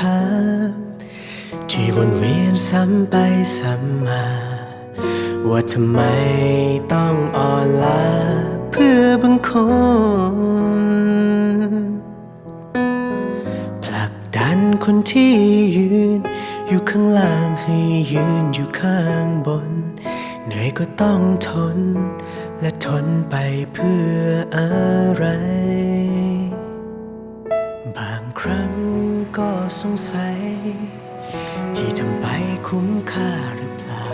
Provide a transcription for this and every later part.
ถามที่วนเวียนซ้ำไปซ้ำมา ว่าทำไมต้องอ่อนล้าเพื่อบางคนผลักดันคนที่ยืน อยู่ข้างล่างให้ยืนอยู่ข้างบน เหนื่อยก็ต้องทน และทนไปเพื่ออะไร สงสัย ที่ทำไปคุ้มค่าหรือเปล่า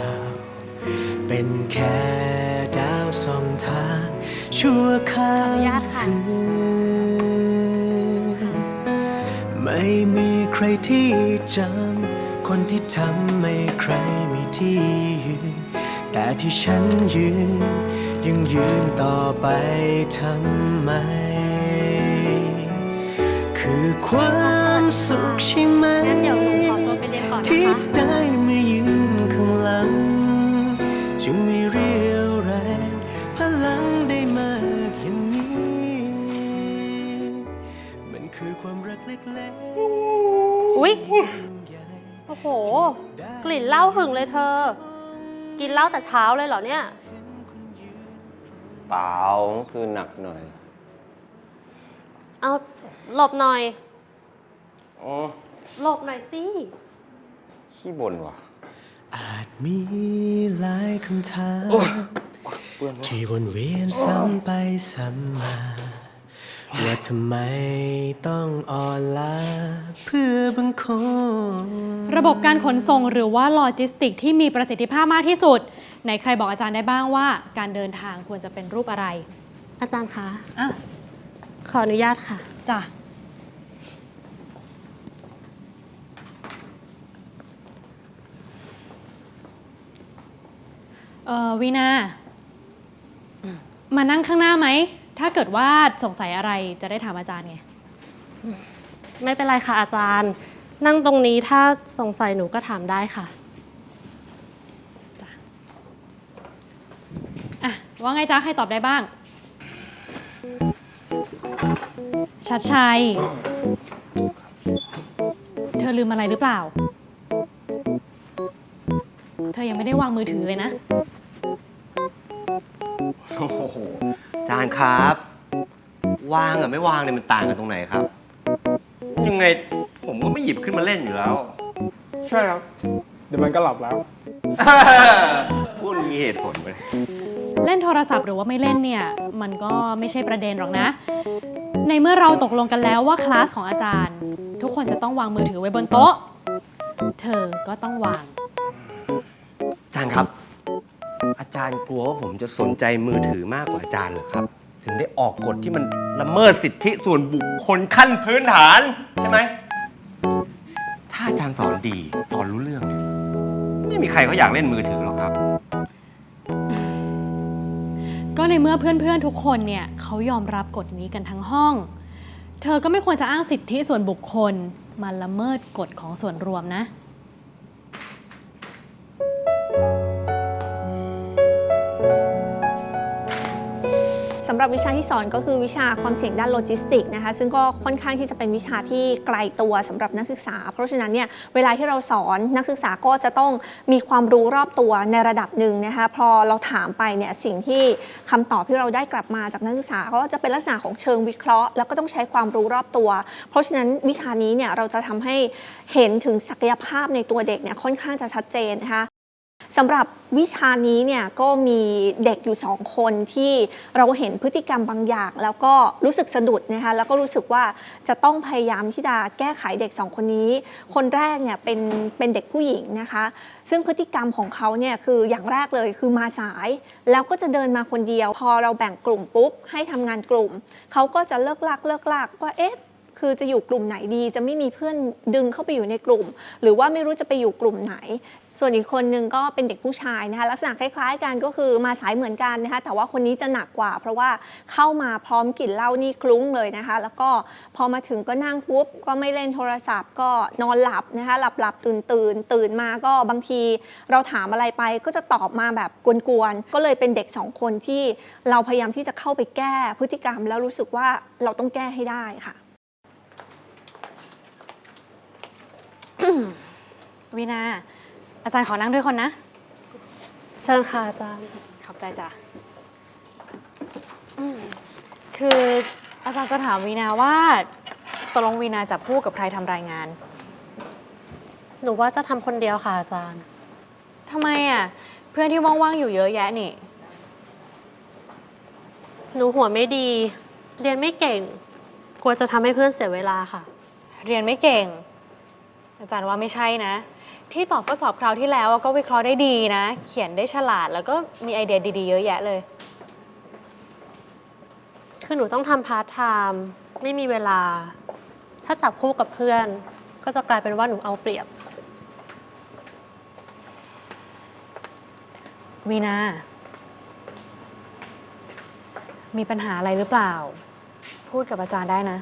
เป็นแค่ดาวสองทาง ชั่วข้าขออนุงญาตค่ะคืนไม่มีใครที่จำคนที่ทำไม่ใครมีที่ยืน แต่ที่ฉันยืน ยังยืนต่อไปทำไม คือความ สุขใช่ไหมงั้นเดี๋ยวหนูขอตัวไปเรียนก่อนนะที่คะ ได้มายืนข้างหลัง จึงมีเรี่ยวแรงพลังได้มากอย่างนี้ มันคือความรักเล็กๆอุ๊ยที่ยิ่งใหญ่โอ้โห กลิ่นเหล้าหึงเลยเธอ กินเหล้าแต่เช้าเลยเหรอเนี่ย เปล่าคือหนักหน่อย เอาหลบหน่อย อ๋อ หลบหน่อยสิ ขี้บ่นว่ะ อาจมีหลายคำถามเปื้อนวะที่วนเวียนซ้ำไปซ้ำมาว่าทำไมต้องอ่อนล้าเพื่อบางคน ระบบการขนส่งหรือว่าโลจิสติกที่มีประสิทธิภาพมากที่สุดไหนใครบอกอาจารย์ได้บ้างว่า การเดินทางควรจะเป็นรูปอะไรอาจารย์คะ อะ ขออนุญาตค่ะ จ้ะ เอ่อวีนามานั่งข้างหน้าไหม ถ้าเกิดว่าสงสัยอะไรจะได้ถามอาจารย์ไง ไม่เป็นไรค่ะอาจารย์ นั่งตรงนี้ถ้าสงสัยหนูก็ถามได้ค่ะอะ ว่าไงจ๊ะใครตอบได้บ้าง ชัดชัย เธอลืมอะไรหรือเปล่า เธอยังไม่ได้วางมือถือเลยนะ โอ้โหจานครับวางกับไม่วางเนี่ยมันต่างกันตรงไหนครับ ยังไงผมก็ไม่หยิบขึ้นมาเล่นอยู่แล้ว ใช่ครับ เดี๋ยวมันก็หลับแล้ว พูดมีเหตุผลไปเล่นโทรศัพท์หรือว่าไม่เล่นเนี่ย มันก็ไม่ใช่ประเด็นหรอกนะ ในเมื่อเราตกลงกันแล้วว่าคลาสของอาจารย์ ทุกคนจะต้องวางมือถือไว้บนโต๊ะ เธอก็ต้องวางอาจารย์ครับ อาจารย์กลัวว่าผมจะสนใจมือถือมากกว่าอาจารย์เหรอครับ ถึงได้ออกกฎที่มันละเมิดสิทธิส่วนบุคคลขั้นพื้นฐาน ใช่ไหม ถ้าอาจารย์สอนดีสอนรู้เรื่องเนี่ยไม่มีใครเขาอยากเล่นมือถือหรอกครับ ก็ในเมื่อเพื่อนๆทุกคนเนี่ยเขายอมรับกฎนี้กันทั้งห้อง เธอก็ไม่ควรจะอ้างสิทธิส่วนบุคคลมาละเมิดกฎของส่วนรวมนะสำหรับวิชาที่สอนก็คือวิชาความเสี่ยงด้านโลจิสติกนะคะซึ่งก็ค่อนข้างที่จะเป็นวิชาที่ไกลตัวสำหรับนักศึกษา เพราะฉะนั้นเนี่ยเวลาที่เราสอนนักศึกษาก็จะต้องมีความรู้รอบตัวในระดับหนึ่งนะคะพอเราถามไปเนี่ยสิ่งที่คำตอบที่เราได้กลับมาจากนักศึกษาก็จะเป็นลักษณะของเชิงวิเคราะห์ แล้วก็ต้องใช้ความรู้รอบตัว เพราะฉะนั้นวิชานี้เนี่ยเราจะทำให้เห็นถึงศักยภาพในตัวเด็กเนี่ยค่อนข้างจะชัดเจนนะคะ สำหรับวิชานี้เนี่ยก็มีเด็กอยู่สองคนที่เราเห็นพฤติกรรมบางอย่าง แล้วก็รู้สึกสะดุดนะคะแล้วก็รู้สึกว่าจะต้องพยายามที่จะแก้ไขเด็กสองคนนี้ คนแรกเนี่ยเป็นเป็นเด็กผู้หญิงนะคะ ซึ่งพฤติกรรมของเขาเนี่ยคืออย่างแรกเลยคือมาสาย แล้วก็จะเดินมาคนเดียว พอเราแบ่งกลุ่มปุ๊บให้ทำงานกลุ่มเขาก็จะเลิกลากเลิกลากว่าเอ๊ะ คือจะอยู่กลุ่มไหนดี จะไม่มีเพื่อนดึงเข้าไปอยู่ในกลุ่ม หรือว่าไม่รู้จะไปอยู่กลุ่มไหน ส่วนอีกคนนึงก็เป็นเด็กผู้ชายนะคะลักษณะคล้าย ๆ กันก็คือมาสายเหมือนกันนะคะแต่ว่าคนนี้จะหนักกว่า เพราะว่าเข้ามาพร้อมกลิ่นเหล้านี่คลุ้งเลยนะคะแล้วก็พอมาถึงก็นั่งปุ๊บก็ไม่เล่นโทรศัพท์ ก็นอนหลับนะคะหลับหลับตื่นตื่นตื่นมาก็บางทีเราถามอะไรไปก็จะตอบมาแบบกวนๆก็เลยเป็นเด็กสองคนที่เราพยายามที่จะเข้าไปแก้พฤติกรรม แล้วรู้สึกว่าเราต้องแก้ให้ได้ค่ะ วีนา อาจารย์ขอนั่งด้วยคนนะ เชิญค่ะอาจารย์ ขอบใจจ้ะอืมคืออาจารย์จะถามวีนาว่าตกลงวีนาจับคู่กับใครทำรายงาน หนูว่าจะทำคนเดียวค่ะอาจารย์ทำไมอะ เพื่อนที่ว่างๆอยู่เยอะแยะนี่ หนูหัวไม่ดี เรียนไม่เก่ง กลัวจะทำให้เพื่อนเสียเวลาค่ะ เรียนไม่เก่ง อาจารย์ว่าไม่ใช่นะ ที่ตอบข้อสอบคราวที่แล้วก็วิเคราะห์ได้ดีนะ เขียนได้ฉลาดแล้วก็มีไอเดียดีๆ เยอะแยะเลย คือหนูต้องทำพาร์ทไทม์ไม่มีเวลา ถ้าจับคู่กับเพื่อน ก็จะกลายเป็นว่าหนูเอาเปรียบ วีนา มีปัญหาอะไรหรือเปล่า พูดกับอาจารย์ได้นะ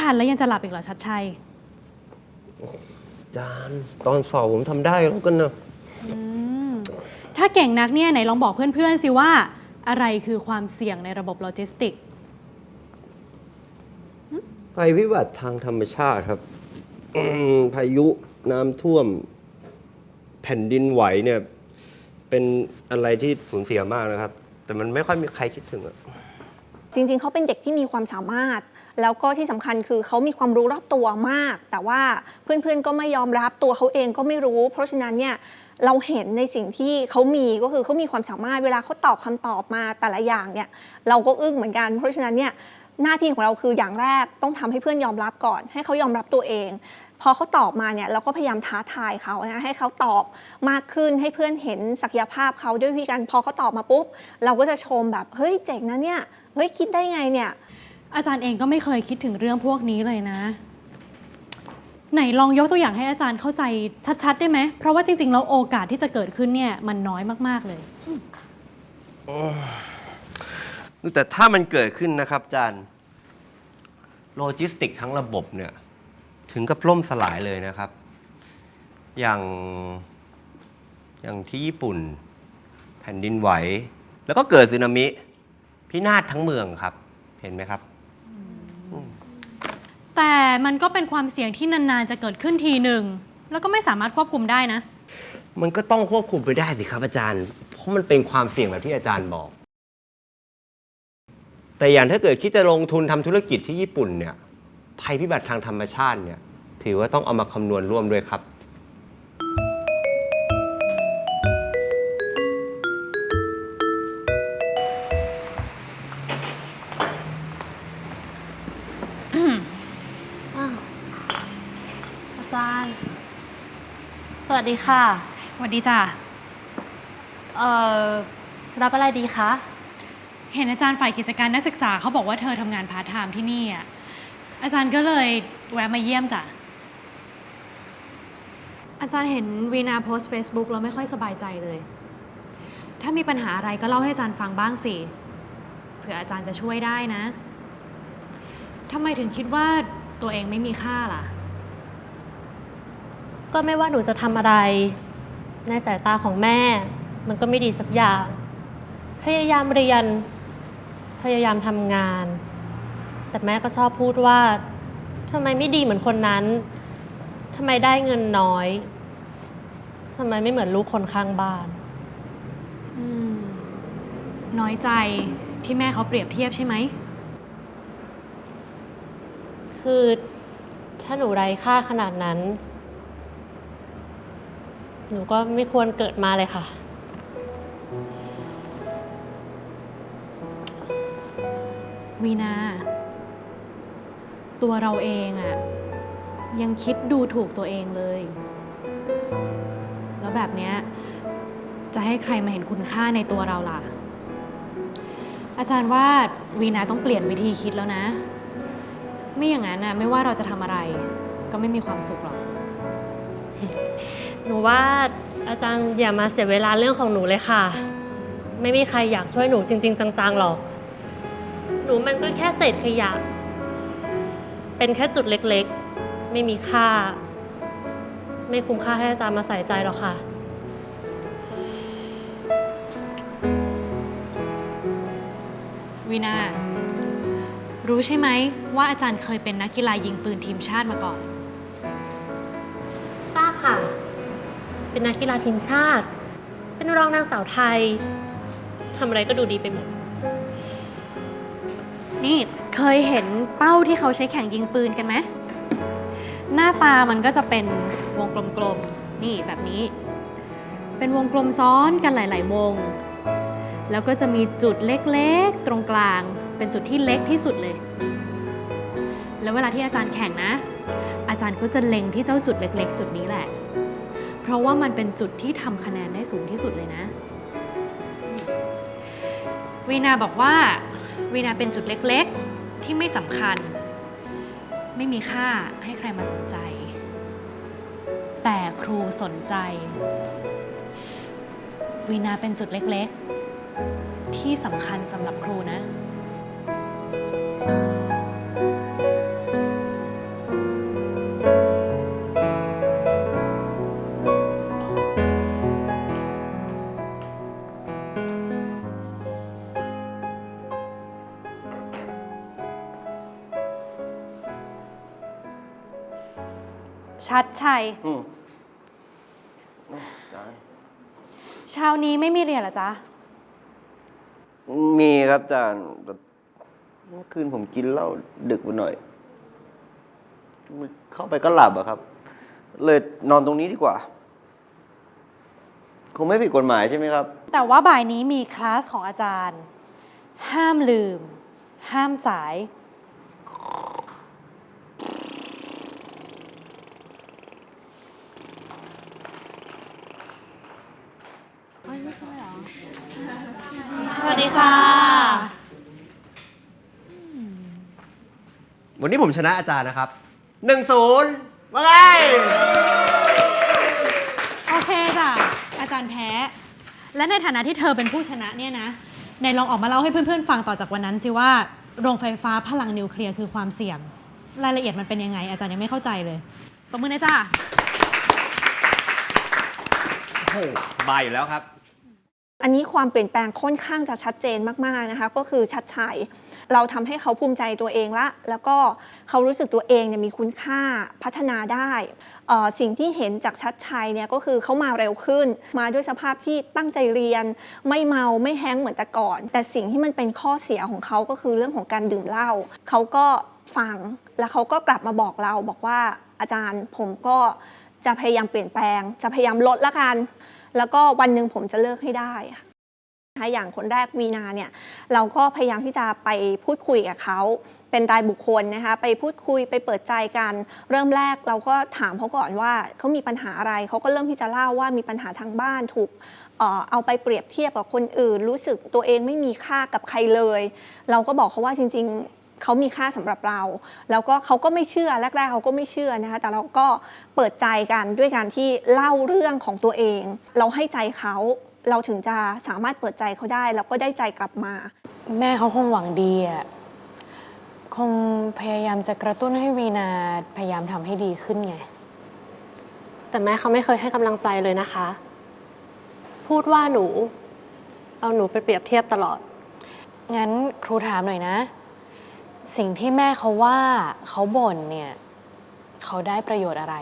ทันแล้วยังจะหลับอีกเหรอชัดชัยอาจารย์ตอนสอบผมทำได้แล้วกันนะถ้าเก่งนักเนี่ยไหนลองบอกเพื่อนๆสิว่า อะไรคือความเสี่ยงในระบบโลจิสติกภัยพิบัติทางธรรมชาติครับอืมพายุน้ำท่วม แผ่นดินไหวเนี่ย เป็นอะไรที่สูญเสียมากนะครับ แต่มันไม่ค่อยมีใครคิดถึงอะ จริง ๆ เขาเป็นเด็กที่มีความสามารถ แล้วก็ที่สำคัญคือเขามีความรู้รอบตัวมาก แต่ว่าเพื่อนๆก็ไม่ยอมรับตัวเขาเองก็ไม่รู้ เพราะฉะนั้นเนี่ยเราเห็นในสิ่งที่เขามีก็คือเขามีความสามารถเวลาเขาตอบคำตอบมาแต่ละอย่างเนี่ยเราก็อึ้งเหมือนกัน เพราะฉะนั้นเนี่ยหน้าที่ของเราคืออย่างแรกต้องทำให้เพื่อนยอมรับก่อน ให้เขายอมรับตัวเอง พอเขาตอบมาเนี่ยเราก็พยายามท้าทายเขานะให้เขาตอบมากขึ้นให้เพื่อนเห็นศักยภาพเขาด้วยวิธีการพอเขาตอบมาปุ๊บ เราก็จะชมแบบเฮ้ยเจ๋งนะเนี่ยเฮ้ยคิดได้ไงเนี่ยอาจารย์เองก็ไม่เคยคิดถึงเรื่องพวกนี้เลยนะ ไหนลองยกตัวอย่างให้อาจารย์เข้าใจชัดๆ ได้ไหมเพราะว่าจริงๆแล้วโอกาสที่จะเกิดขึ้นเนี่ยมันน้อยมากๆเลยแต่ถ้ามันเกิดขึ้นนะครับอาจารย์โลจิสติกทั้งระบบเนี่ย ถึงกับล่มสลายเลยนะครับ อย่างอย่างที่ญี่ปุ่น แผ่นดินไหว แล้วก็เกิดสึนามิพินาศทั้งเมืองครับ เห็นไหมครับ แต่มันก็เป็นความเสี่ยงที่นาน ๆ จะเกิดขึ้นทีหนึ่ง แล้วก็ไม่สามารถควบคุมได้นะ มันก็ต้องควบคุมไปได้สิครับอาจารย์ เพราะมันเป็นความเสี่ยงแบบที่อาจารย์บอก แต่อย่างถ้าเกิดคิดจะลงทุนทำธุรกิจที่ญี่ปุ่นเนี่ย ภัยพิบัติทางธรรมชาติเนี่ยถือว่าต้องเอามาคำนวณร่วมด้วยครับ อ้าวอาจารย์ สวัสดีค่ะ สวัสดีจ้ะ เอ่อ รับอะไรดีคะ เห็นอาจารย์ฝ่ายกิจการนักศึกษาเขาบอกว่าเธอทำงานพาร์ทไทม์ที่นี่อะ อาจารย์ก็เลยแวะมาเยี่ยมจ้ะ อาจารย์เห็นวีนาโพสต์ Facebook แล้วไม่ค่อยสบายใจเลย ถ้ามีปัญหาอะไรก็เล่าให้อาจารย์ฟังบ้างสิ เผื่ออาจารย์จะช่วยได้นะ ทำไมถึงคิดว่าตัวเองไม่มีค่าล่ะ ก็ไม่ว่าหนูจะทำอะไร ในสายตาของแม่ มันก็ไม่ดีสักอย่าง พยายามเรียน พยายามทำงาน แต่แม่ก็ชอบพูดว่าทำไมไม่ดีเหมือนคนนั้นทำไมได้เงินน้อยทำไมไม่เหมือนลูกคนข้างบ้าน อืม น้อยใจที่แม่เขาเปรียบเทียบใช่ไหม คือถ้าหนูไร้ค่าขนาดนั้น หนูก็ไม่ควรเกิดมาเลยค่ะ วีนา ตัวเราเองอะยังคิดดูถูกตัวเองเลย แล้วแบบเนี้ยจะให้ใครมาเห็นคุณค่าในตัวเราล่ะ อาจารย์ว่าวีนาต้องเปลี่ยนวิธีคิดแล้วนะ ไม่อย่างนั้นนะไม่ว่าเราจะทำอะไร ก็ไม่มีความสุขหรอก หนูว่าอาจารย์อย่ามาเสียเวลาเรื่องของหนูเลยค่ะ ไม่มีใครอยากช่วยหนูจริง ๆ จังๆหรอก หนูมันก็แค่เศษขยะ เป็นแค่จุดเล็กๆ ไม่มีค่า ไม่คุ้มค่าให้อาจารย์มาใส่ใจหรอกค่ะ วีนารู้ใช่ไหมว่าอาจารย์เคยเป็นนักกีฬายิงปืนทีมชาติมาก่อน ทราบค่ะ เป็นนักกีฬาทีมชาติ เป็นรองนางสาวไทยทำอะไรก็ดูดีไปหมด นี่ เคยเห็นเป้าที่เขาใช้แข่งยิงปืนกันไหม หน้าตามันก็จะเป็นวงกลมๆ นี่แบบนี้ เป็นวงกลมซ้อนกันหลาย ๆ วง แล้วก็จะมีจุดเล็กๆ ตรงกลาง เป็นจุดที่เล็กที่สุดเลย แล้วเวลาที่อาจารย์แข่งนะ อาจารย์ก็จะเล็งที่เจ้าจุดเล็ก ๆ จุดนี้แหละ เพราะว่ามันเป็นจุดที่ทำคะแนนได้สูงที่สุดเลยนะวีนาบอกว่าวีนาเป็นจุดเล็กๆ ที่ไม่สำคัญ ไม่มีค่าให้ใครมาสนใจ แต่ครูสนใจ วีนาเป็นจุดเล็กๆ ที่สำคัญสำหรับครูนะ ชัดชัย อืมอาจารย์เช้านี้ไม่มีเรียนเหรอจ๊ะ มีครับอาจารย์แต่เมื่อคืนผมกินเหล้าดึกไปหน่อย เข้าไปก็หลับอะครับ เลยนอนตรงนี้ดีกว่า คงไม่ผิดกฎหมายใช่ไหมครับ แต่ว่าบ่ายนี้มีคลาสของอาจารย์ ห้ามลืม ห้ามสาย สวัสดีค่ะ วันนี้ผมชนะอาจารย์นะครับหนึ่งศูนย์มาไงโอเคจ้ะอาจารย์แพ้ และในฐานะที่เธอเป็นผู้ชนะเนี่ยนะในลองออกมาเล่าให้เพื่อนๆฟังต่อจากวันนั้นสิว่าโรงไฟฟ้าพลังนิวเคลียร์คือความเสี่ยง รายละเอียดมันเป็นยังไง อาจารย์ยังไม่เข้าใจเลยตบมือนะจ้า โอ้โหบายอยู่แล้วครับ อันนี้ความเปลี่ยนแปลงค่อนข้างจะชัดเจนมากๆนะคะ ก็คือชัดชัย เราทำให้เขาภูมิใจตัวเองละ แล้วก็เขารู้สึกตัวเองเนี่ยมีคุณค่าพัฒนาได้ สิ่งที่เห็นจากชัดชัยเนี่ยก็คือเขามาเร็วขึ้น มาด้วยสภาพที่ตั้งใจเรียน ไม่เมาไม่แห้งเหมือนแต่ก่อน แต่สิ่งที่มันเป็นข้อเสียของเขาก็คือเรื่องของการดื่มเหล้าเขาก็ฟังแล้วเขาก็กลับมาบอกเราบอกว่าอาจารย์ผมก็ จะพยายามเปลี่ยนแปลง จะพยายามลดละกัน แล้วก็วันหนึ่งผมจะเลิกให้ได้ค่ะนะอย่างคนแรกวีนาเนี่ยเราก็พยายามที่จะไปพูดคุยกับเขาเป็นรายบุคคลนะคะไปพูดคุยไปเปิดใจกัน เริ่มแรกเราก็ถามเขาก่อนว่าเขามีปัญหาอะไรเขาก็เริ่มที่จะเล่าว่ามีปัญหาทางบ้านถูกเอ่อเอาไปเปรียบเทียบกับคนอื่น รู้สึกตัวเองไม่มีค่ากับใครเลย เราก็บอกเขาว่าจริง ๆ เขามีค่าสำหรับเรา แล้วก็เขาก็ไม่เชื่อแรกๆเขาก็ไม่เชื่อนะคะแต่เราก็เปิดใจกันด้วยการที่เล่าเรื่องของตัวเอง เราให้ใจเขาเราถึงจะสามารถเปิดใจเขาได้ แล้วก็ได้ใจกลับมา แม่เขาคงหวังดีอะคงพยายามจะกระตุ้นให้วีนาพยายามทำให้ดีขึ้นไง แต่แม่เขาไม่เคยให้กำลังใจเลยนะคะ พูดว่าหนู เอาหนูไปเปรียบเทียบตลอด งั้นครูถามหน่อยนะ สิ่งที่แม่เขาว่าเขาบ่นเนี่ย เขาได้ประโยชน์อะไร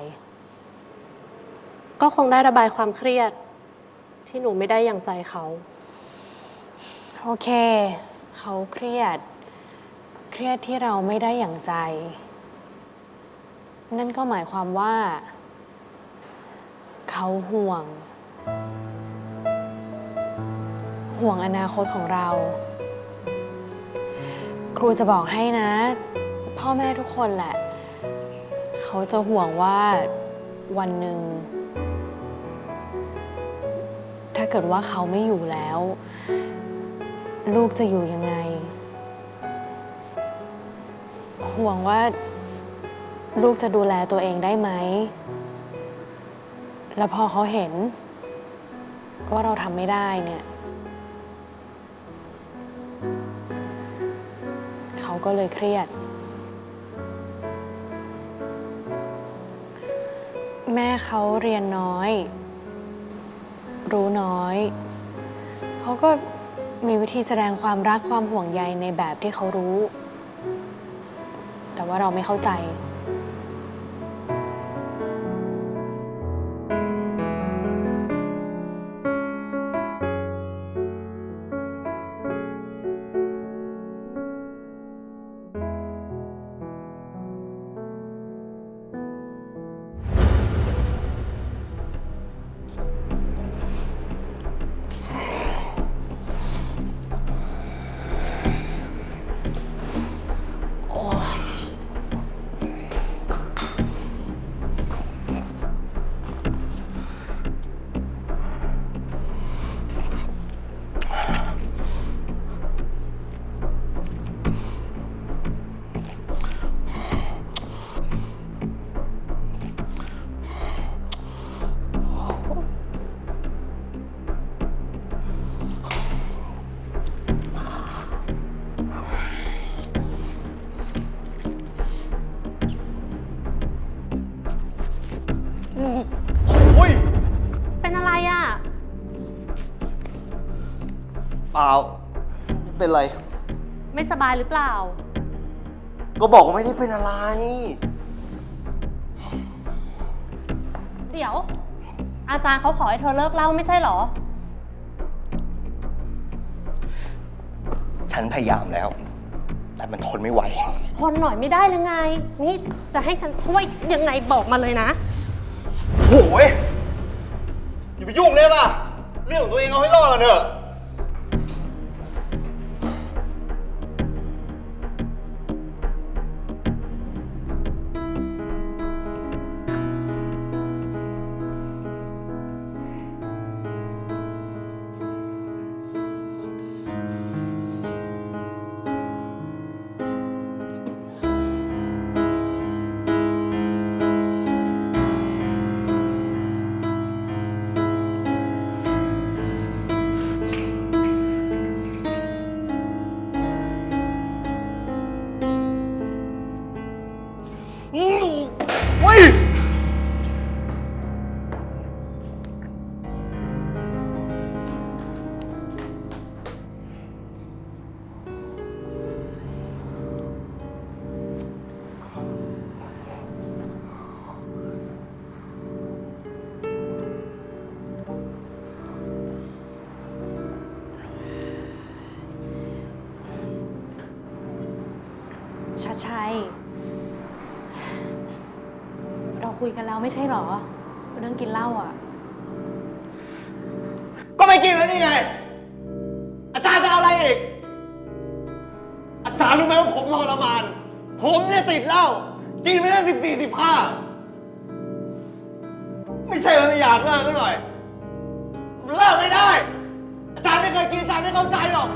ก็คงได้ระบายความเครียด ที่หนูไม่ได้อย่างใจเขา โอเค เขาเครียด เครียดที่เราไม่ได้อย่างใจ นั่นก็หมายความว่า เขาห่วง ห่วงอนาคตของเรา ครูจะบอกให้นะ พ่อแม่ทุกคนแหละ เขาจะห่วงว่าวันหนึ่ง ถ้าเกิดว่าเขาไม่อยู่แล้ว ลูกจะอยู่ยังไง ห่วงว่า ลูกจะดูแลตัวเองได้ไหม แล้วพอเขาเห็น ว่าเราทำไม่ได้เนี่ย ก็เลยเครียด แม่เขาเรียนน้อย รู้น้อย เขาก็มีวิธีแสดงความรักความห่วงใยในแบบที่เขารู้ แต่ว่าเราไม่เข้าใจ เปล่าไม่เป็นไร ไม่สบายหรือเปล่า ก็บอกว่าไม่ได้เป็นอะไร เดี๋ยว อาจารย์เขาขอให้เธอเลิกเล่าไม่ใช่เหรอ ฉันพยายามแล้ว แต่มันทนไม่ไหว ทนหน่อยไม่ได้หรือไง นี่จะให้ฉันช่วยยังไงบอกมาเลยนะ โอ้ยอย่าไปยุ่งเลยป่ะ เรื่องของตัวเองเอาให้รอดก่อนเถอะ ชัดชัย เราคุยกันแล้วไม่ใช่หรอ เรื่องกินเหล้าอะ ก็ไม่กินแล้วนี่ไง อาจารย์จะเอาอะไรอีก อาจารย์รู้ไหมว่าผมทรมาน ผมเนี่ยติดเหล้ากินไปได้สิบสี่สิบห้าไม่ใช่ว่าไม่อยากเลิกก็หน่อยเลิกไม่ได้ อาจารย์ไม่เคยกินอาจารย์ไม่เข้าใจหรอก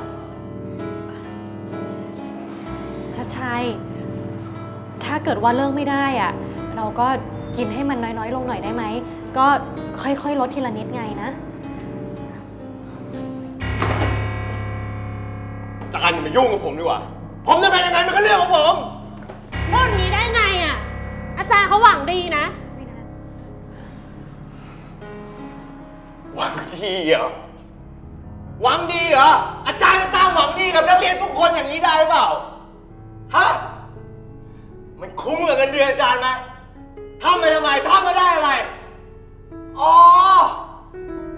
ชัดชัย ถ้าเกิดว่าเลิกไม่ได้อะเราก็กินให้มันน้อยๆ ลงหน่อยได้ไหม ก็ค่อยๆ ลดทีละนิดไงนะอาจารย์อย่ามายุ่งกับผมดีกว่า ผมจะเป็นยังไงมันก็เรื่องของผม พูดอย่างนี้ได้ไงอะ่ะ อาจารย์เขาหวังดีนะ หวังดีเหรอ หวังดีเหรอ อาจารย์จะตามหวังดีกับนักเรียนทุกคนอย่างนี้ได้เปล่า ฮะ มันคุ้มกับเงินเดือนอาจารย์ไหมทำไปทำไมทำมาได้อะไร อ๋อ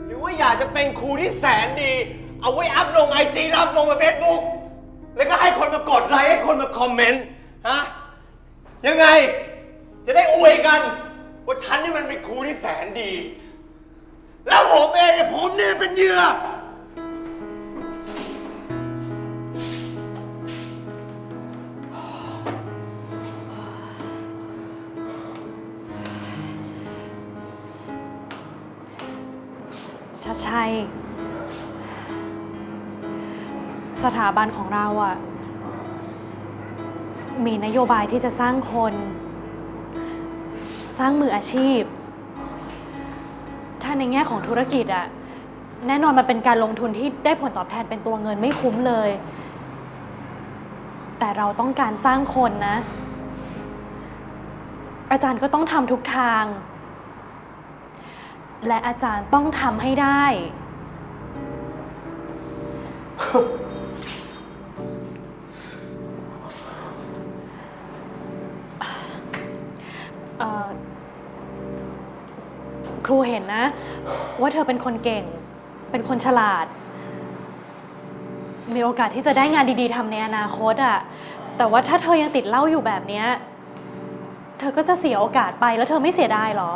หรือว่าอยากจะเป็นครูที่แสนดี เอาไว้อัพลงไอจีอัพลงในเฟซบุ๊กแล้วก็ให้คนมากดไลค์ให้คนมาคอมเมนต์ ฮะ ยังไง จะได้อวยกัน ว่าฉันนี่มันเป็นครูที่แสนดี แล้วผมเองเนี่ยผมเนี่ยเป็นเหยื่อ ชัดชัย สถาบันของเราอะมีนโยบายที่จะสร้างคน สร้างมืออาชีพ ถ้าในแง่ของธุรกิจอะแน่นอนมันเป็นการลงทุนที่ได้ผลตอบแทนเป็นตัวเงินไม่คุ้มเลย แต่เราต้องการสร้างคนนะ อาจารย์ก็ต้องทำทุกทาง และอาจารย์ต้องทำให้ได้ เอ่อ ครูเห็นนะ ว่าเธอเป็นคนเก่ง เป็นคนฉลาด มีโอกาสที่จะได้งานดีๆทำในอนาคตอะแต่ว่าถ้าเธอยังติดเหล้าอยู่แบบเนี้ย เธอก็จะเสียโอกาสไปแล้วเธอไม่เสียดายเหรอ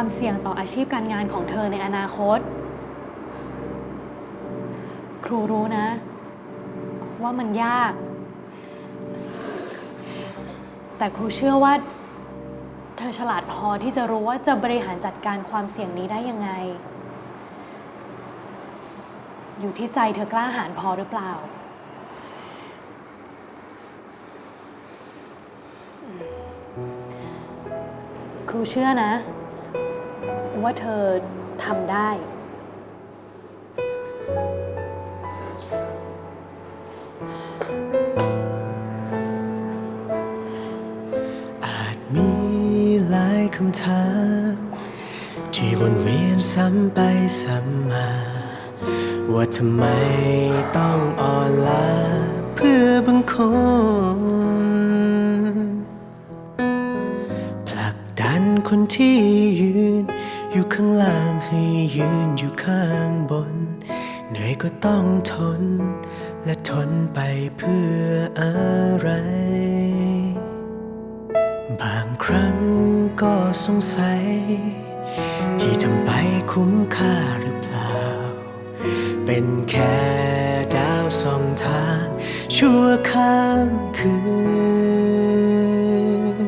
ความเสี่ยงต่ออาชีพการงานของเธอในอนาคต ครูรู้นะ ว่ามันยาก แต่ครูเชื่อว่า เธอฉลาดพอที่จะรู้ว่าจะบริหารจัดการความเสี่ยงนี้ได้ยังไง อยู่ที่ใจเธอกล้าหาญพอหรือเปล่าครูเชื่อนะ ว่าเธอทำได้ อาจมีหลายคำถามที่วนเวียนซ้ำไปซ้ำมา ว่าทำไมต้องอ่อนล้าเพื่อบางคนผลักดันคนที่ยืน อยู่ข้างล่างให้ยืนอยู่ข้างบน เหนื่อยก็ต้องทน และทนไปเพื่ออะไร บางครั้งก็สงสัย ที่ทำไปคุ้มค่าหรือเปล่า เป็นแค่ดาวสองทาง ชั่วข้ามคืน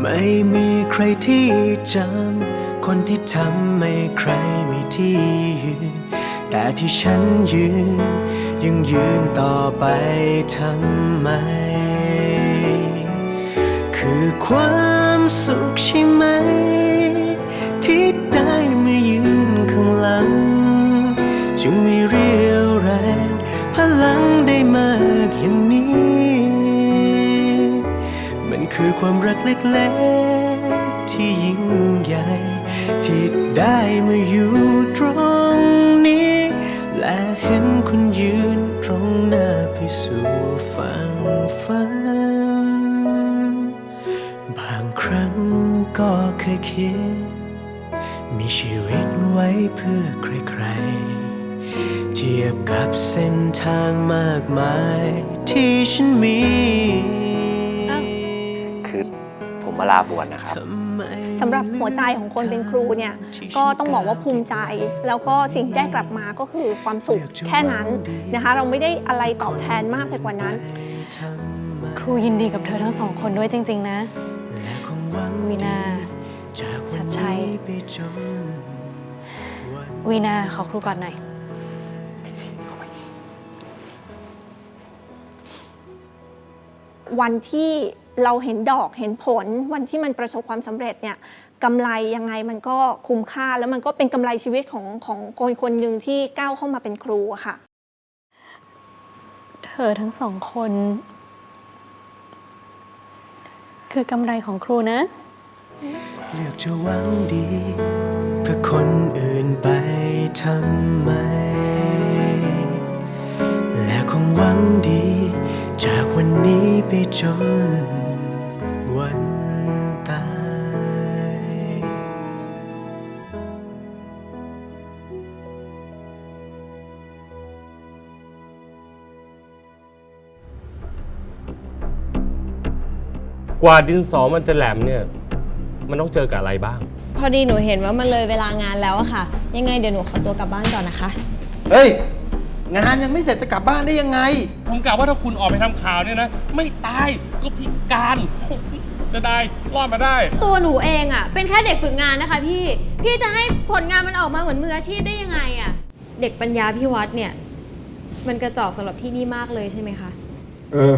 ไม่มีใครที่จำ คนที่ทำให้ใครมีที่ยืน แต่ที่ฉันยืน ยังยืนต่อไปทำไม คือความสุขใช่ไหม ที่ได้มายืนข้างหลัง จึงมีเรียวแรงพลังได้มากอย่างนี้ มันคือความรักเล็กๆที่ยิ่งใหญ่ ที่ได้มาอยู่ตรงนี้ และเห็นคุณยืนตรงหน้าไปสู่ฝั่งฝัน บางครั้งก็เคยคิด มีชีวิตไว้เพื่อใครๆ เทียบกับเส้นทางมากมายที่ฉันมี คือผมมาลาบวชนะครับ สำหรับหัวใจของคนเป็นครูเนี่ยก็ต้องบอกว่าภูมิใจ แล้วก็สิ่งที่ได้กลับมาก็คือความสุขแค่นั้นนะคะเราไม่ได้อะไรตอบแทนมากไปกว่านั้นทำไมครูยินดีกับเธอทั้งสองคนด้วยจริง ๆ นะและคงหวังวีนาจากวัชันดชัยนี้ไปจนวันวีนาขอครูก่อนหน่อยวันที่ เราเห็นดอกเห็นผลวันที่มันประสบความสำเร็จเนี่ยกำไรยังไงมันก็คุ้มค่าแล้วมันก็เป็นกำไรชีวิตของของคนคนหนึ่งที่ก้าวเข้ามาเป็นครูอะค่ะ เธอทั้งสองคน คือกำไรของครูนะ เลือกจะหวังดี เพื่อคนอื่นไปทำไม และคงหวังดี จากวันนี้ไปจนวัน กว่าดินสอมันจะแหลมเนี่ย มันต้องเจอกับอะไรบ้าง พอดีหนูเห็นว่ามันเลยเวลางานแล้วอะค่ะ ยังไงเดี๋ยวหนูขอตัวกลับบ้านก่อนนะคะ เฮ้ย งานยังไม่เสร็จจะกลับบ้านได้ยังไง ผมกะว่าถ้าคุณออกไปทำข่าวเนี่ยนะ ไม่ตายก็พิการเสียดายรอดมาได้ ตัวหนูเองอะเป็นแค่เด็กฝึกงานนะคะพี่ พี่จะให้ผลงานมันออกมาเหมือนมืออาชีพได้ยังไงอะเด็กปัญญาพี่วัดเนี่ย มันกระจอกสำหรับที่นี่มากเลยใช่ไหมคะ เออ